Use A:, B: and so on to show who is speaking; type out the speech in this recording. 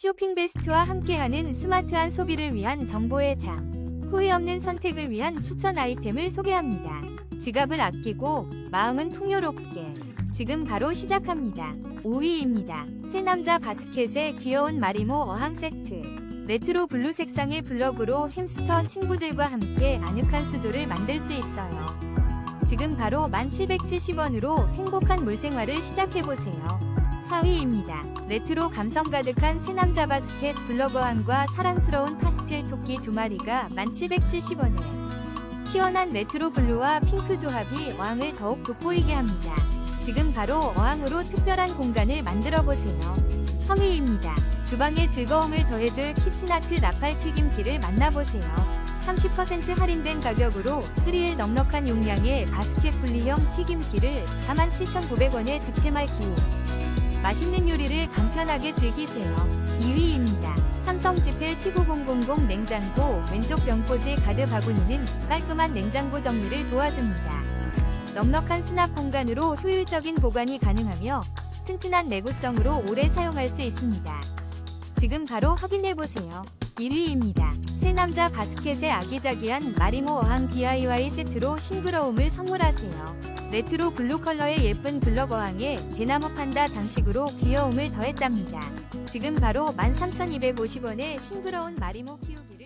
A: 쇼핑 베스트와 함께하는 스마트한 소비를 위한 정보의 장. 후회 없는 선택을 위한 추천 아이템을 소개합니다. 지갑을 아끼고 마음은 풍요롭게. 지금 바로 시작합니다. 5위입니다. 새 남자 바스켓의 귀여운 마리모 어항 세트. 레트로 블루 색상의 블럭으로 햄스터 친구들과 함께 아늑한 수조를 만들 수 있어요. 지금 바로 1770원으로 행복한 물생활을 시작해보세요. 4위입니다. 레트로 감성 가득한 새남자 바스켓 블럭어항과 사랑스러운 파스텔 토끼 두 마리가 1770원에 시원한 레트로 블루와 핑크 조합이 어항을 더욱 돋보이게 합니다. 지금 바로 어항으로 특별한 공간을 만들어 보세요. 3위입니다. 주방의 즐거움을 더해줄 키친아트 나팔 튀김기를 만나보세요. 30% 할인된 가격으로 3일 넉넉한 용량의 바스켓 분리형 튀김기를 47,900원에 득템할 기회. 맛있는 요리를 간편하게 즐기세요. 2위입니다. 삼성 지펠 T9000 냉장고 왼쪽 병포지 가드 바구니는 깔끔한 냉장고 정리를 도와줍니다. 넉넉한 수납 공간으로 효율적인 보관이 가능하며 튼튼한 내구성으로 오래 사용할 수 있습니다. 지금 바로 확인해보세요. 1위입니다. 새 남자 바스켓의 아기자기한 마리모 어항 DIY 세트로 싱그러움을 선물하세요. 레트로 블루 컬러의 예쁜 어항에 대나무 판다 장식으로 귀여움을 더했답니다. 지금 바로 13,250원의 싱그러운 마리모 키우기